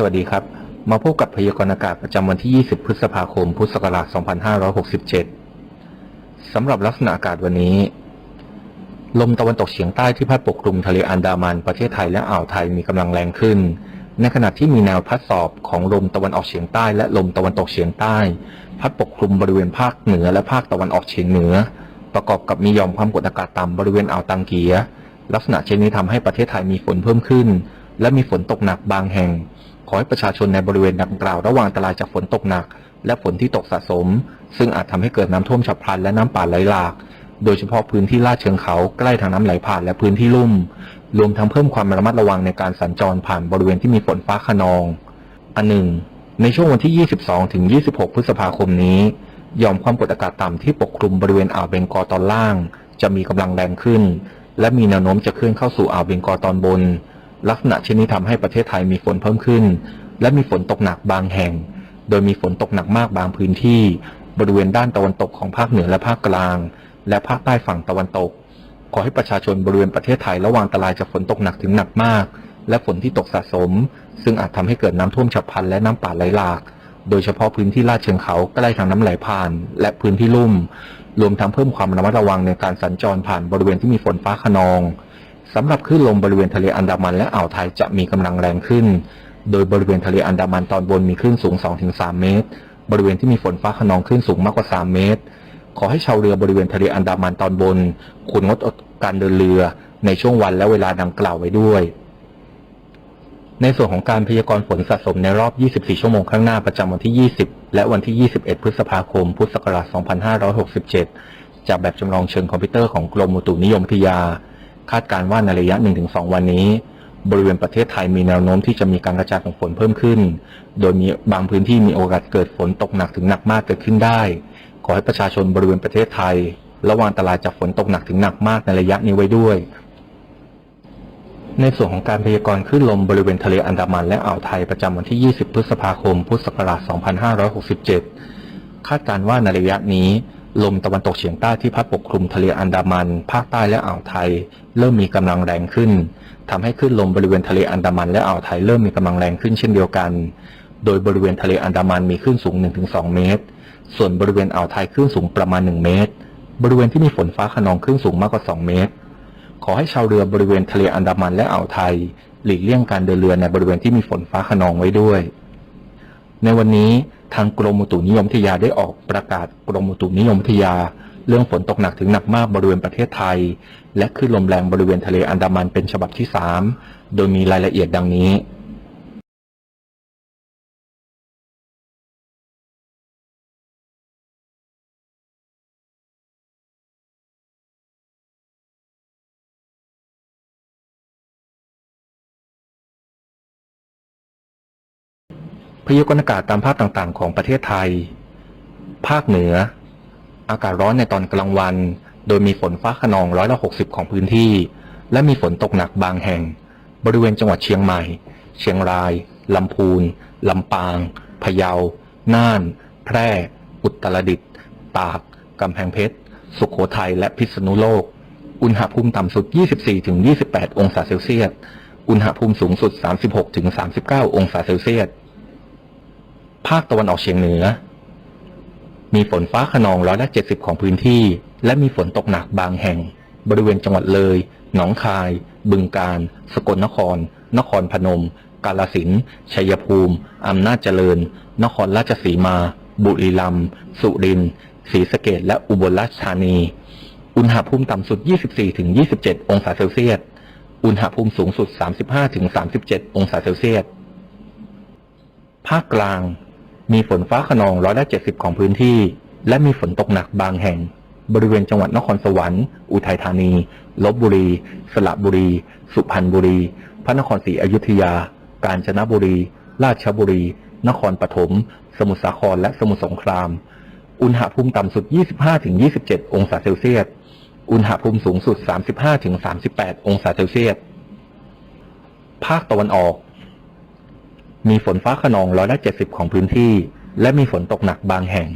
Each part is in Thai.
สวัสดีครับ มาพบกับพยากรณ์อากาศประจำวันที่ 20 พฤษภาคม พุทธศักราช 2567 สำหรับลักษณะอากาศวันนี้ ลมตะวันตกเฉียงใต้ที่พัดปกคลุมทะเลอันดามันประเทศไทยและอ่าวไทยมีกำลังแรงขึ้น ในขณะที่มีแนวพัดสอบของลมตะวันออกเฉียงใต้ และลมตะวันตกเฉียงใต้ พัดปกคลุมบริเวณภาคเหนือและภาคตะวันออกเฉียงเหนือ ประกอบกับมีหย่อมความกดอากาศต่ำบริเวณอ่าวตังเกียลักษณะเช่นนี้ทำให้ประเทศไทยมีฝนเพิ่มขึ้น และมีฝนตกหนักบางแห่ง ขอให้ประชาชนในบริเวณดังกล่าวระวังอันตรายจากฝนตกหนัก และฝนที่ตกสะสม ซึ่งอาจทำให้เกิดน้ำท่วมฉับพลันและน้ำป่าไหลหลาก โดยเฉพาะพื้นที่ลาดเชิงเขาใกล้ทางน้ำไหลผ่านและพื้นที่ลุ่ม รวมทั้งเพิ่มความระมัดระวังในการสัญจรผ่านบริเวณที่มีฝนฟ้าขนอง อันหนึ่ง ในช่วงวันที่ 22 ถึง 26 พฤษภาคมนี้หย่อมความกดอากาศต่ำที่ปกคลุมบริเวณอ่าวเบงกอตอนล่าง จะมีกำลังแรงขึ้น และมีแนวโน้มจะเคลื่อนเข้าสู่อ่าวเบงกอตอนบน ลักษณะเช่นนี้ทำให้ประเทศไทยมีฝนเพิ่มขึ้น และมีฝนตกหนักบางแห่ง โดยมีฝนตกหนักมากบางพื้นที่ บริเวณด้านตะวันตกของภาคเหนือและภาคกลาง และภาคใต้ฝั่งตะวันตก ขอให้ประชาชนบริเวณประเทศไทยระวังอันตรายจากฝนตกหนักถึงหนักมาก และฝนที่ตกสะสม ซึ่งอาจทำให้เกิดน้ำท่วมฉับพลันและน้ำป่าไหลหลาก โดยเฉพาะพื้นที่ลาดเชิงเขาใกล้ทางน้ำไหลผ่าน และพื้นที่ลุ่ม รวมทั้งเพิ่มความระมัดระวังในการสัญจรผ่านบริเวณที่มีฝนฟ้าขนอง สำหรับคลื่นลมบริเวณทะเลอันดามันและอ่าวไทยจะมีกำลังแรงขึ้น โดยบริเวณทะเลอันดามันตอนบนมีคลื่นสูง 2-3 เมตร บริเวณที่มีฝนฟ้าขนองคลื่นสูงมากกว่า 3 เมตร ขอให้ชาวเรือบริเวณทะเลอันดามันตอนบนควรงดการเดินเรือในช่วงวันและเวลาดังกล่าวไว้ด้วย ในส่วนของการพยากรณ์ฝนสะสมในรอบ 24 ชั่วโมงข้างหน้าประจำวันที่ 20 และวันที่ 21 พฤษภาคม พุทธศักราช 2567 จากแบบจำลองเชิงคอมพิวเตอร์ของกรมอุตุนิยมวิทยา คาดการณ์ว่าในระยะ 1-2 วันนี้ บริเวณประเทศไทยมีแนวโน้มที่จะมีการกระจายของฝนเพิ่มขึ้น โดยมีบางพื้นที่มีโอกาสเกิดฝนตกหนักถึงหนักมากเกิดขึ้นได้ ขอให้ประชาชนบริเวณประเทศไทย ระวังอันตรายจากฝนตกหนักถึงหนักมากในระยะนี้ไว้ด้วย ในส่วนของการพยากรณ์คลื่นลมบริเวณทะเลอันดามันและอ่าวไทยประจำวันที่ 20 พฤษภาคม พุทธศักราช 2567 คาดการณ์ว่าในระยะนี้ ลมตะวันตกเฉียงใต้ที่พัดปกคลุมทะเลอันดามัน ภาคใต้และอ่าวไทย เริ่มมีกำลังแรงขึ้นทำให้คลื่นลมบริเวณทะเลอันดามันและอ่าวไทยเริ่มมีกำลังแรงขึ้นเช่นเดียวกัน โดยบริเวณทะเลอันดามันมีคลื่นสูง 1-2 เมตร ส่วนบริเวณอ่าวไทยคลื่นสูงประมาณ 1 เมตร บริเวณที่มีฝนฟ้าขนองคลื่นสูงมากกว่า 2 เมตร ขอให้ชาวเรือบริเวณทะเลอันดามันและอ่าวไทย หลีกเลี่ยงการเดินเรือในบริเวณที่มีฝนฟ้าขนองไว้ด้วย ในวันนี้ ทางกรมอุตุนิยมวิทยาได้ออกประกาศกรมอุตุนิยมวิทยา เรื่องฝนตกหนักถึงหนักมากบริเวณประเทศไทย และคลื่นลมแรงบริเวณทะเลอันดามันเป็นฉบับที่ 3 โดยมีรายละเอียดดังนี้ พยากรณ์อากาศตามภาคต่างๆ ของประเทศไทย ภาคเหนือ อากาศร้อนในตอนกลางวัน โดยมีฝนฟ้าขนองร้อยละ60ของพื้นที่ และมีฝนตกหนักบางแห่ง บริเวณจังหวัดเชียงใหม่ เชียงราย ลำพูน ลำปาง พะเยา น่าน แพร่ อุตรดิตถ์ ตาก กำแพงเพชร สุขโขทัย และพิษณุโลก อุณหภูมิต่ำสุด 24-28 องศาเซลเซียส อุณหภูมิสูงสุด 36-39 องศาเซลเซียส ภาคตะวันออกเฉียงเหนือ มีฝนฟ้าขนองร้อยละ70 ของพื้นที่ และมีฝนตกหนักบางแห่ง บริเวณจังหวัดเลย หนองคาย บึงกาฬ สกลนคร นครพนม กาฬสินธุ์ ชัยภูมิ อำนาจเจริญ นครราชสีมา บุรีรัมย์ สุรินทร์ ศรีสะเกษและอุบลราชธานี อุณหภูมิต่ำสุด 24-27 องศาเซลเซียส อุณหภูมิสูงสุด 35-37 องศาเซลเซียส ภาคกลาง มีฝนฟ้าขนองร้อยละ70ของพื้นที่ และมีฝนตกหนักบางแห่ง บริเวณจังหวัดนครสวรรค์ อุทัยธานี ลบบุรี สระบุรี สุพรรณบุรี พระนครศรีอยุธยา กาญจนบุรี ราชบุรี นครปฐม สมุทรสาคร และสมุทรสงคราม อุณหภูมิต่ำสุด 25-27 องศาเซลเซียส อุณหภูมิสูงสุด 35-38 องศาเซลเซียส ภาคตะวันออก มีฝนฟ้าขนองร้อยละ70 ของพื้นที่ และมีฝนตกหนักบางแห่ง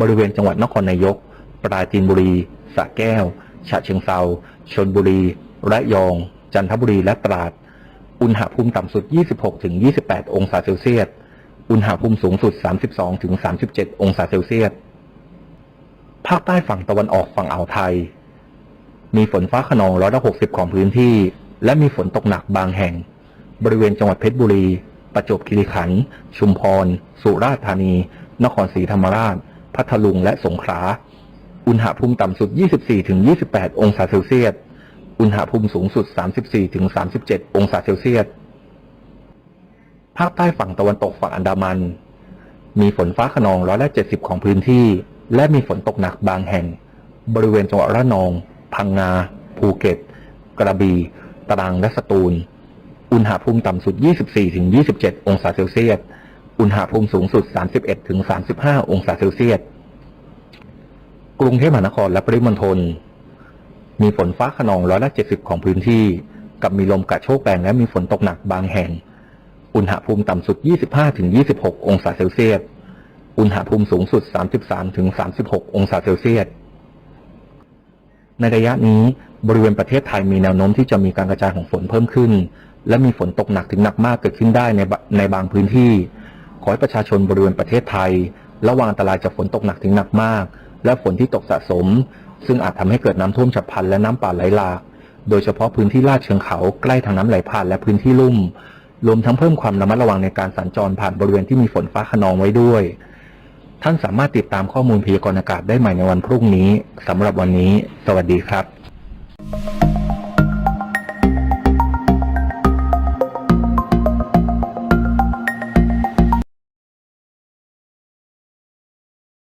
บริเวณจังหวัดนครนายก ปราจีนบุรี สระแก้ว ฉะเชิงเซาชนบุรี ระยอง จันทบุรี และตราด อุณหภูมิต่ำสุด 26-28 องศาเซลเซียส อุณหภูมิสูงสุด 32-37 องศาเซลเซียส ภาคใต้ฝั่งตะวันออกฝั่งอ่าวไทย มีฝนฟ้าขนองร้อยละ60 ของพื้นที่ และมีฝนตกหนักบางแห่ง บริเวณจังหวัดเพชรบุรี ประจวบคีรีขันธ์ ชุมพร สุราษฎร์ธานี นครศรีธรรมราช พัทลุง และสงขลา อุณหภูมิต่ำสุด 24-28 องศาเซลเซียส อุณหภูมิสูงสุด 34-37 องศาเซลเซียส ภาคใต้ฝั่งตะวันตกฝั่งอันดามัน มีฝนฟ้าขนองร้อยละ70 ของพื้นที่ และมีฝนตกหนักบางแห่ง บริเวณจังหวัดระนอง พังงา ภูเก็ต กระบี่ ตรัง และสตูล อุณหภูมิต่ำสุด 24-27 องศาเซลเซียส อุณหภูมิสูงสุด 31-35 องศาเซลเซียส กรุงเทพมหานครและปริมณฑลมีฝนฟ้าขนองร้อยละ70 ของพื้นที่ กับมีลมกระโชกแรงและมีฝนตกหนักบางแห่ง อุณหภูมิต่ำสุด 25-26 องศาเซลเซียส อุณหภูมิสูงสุด 33-36 องศาเซลเซียส ในระยะนี้บริเวณประเทศไทยมีแนวโน้มที่จะมีการกระจายของฝนเพิ่มขึ้น และมีฝนตกหนักถึงหนักมากเกิดขึ้นได้ในบในบางพื้นที่ ขอให้ประชาชนบริเวณประเทศไทย ระวังอันตรายจากฝนตกหนักถึงหนักมาก และฝนที่ตกสะสม ซึ่งอาจทำให้เกิดน้ำท่วมฉับพลันและน้ำป่าไหลหลาก โดยเฉพาะพื้นที่ลาดเชิงเขาใกล้ทางน้ำไหลผ่านและพื้นที่ลุ่ม รวมทั้งเพิ่มความระมัดระวังในการสัญจรผ่านบริเวณที่มีฝนฟ้าขนองไว้ด้วย ท่านสามารถติดตามข้อมูลพยากรณ์อากาศได้ใหม่ในวันพรุ่งนี้สำหรับวันนี้ สวัสดีครับ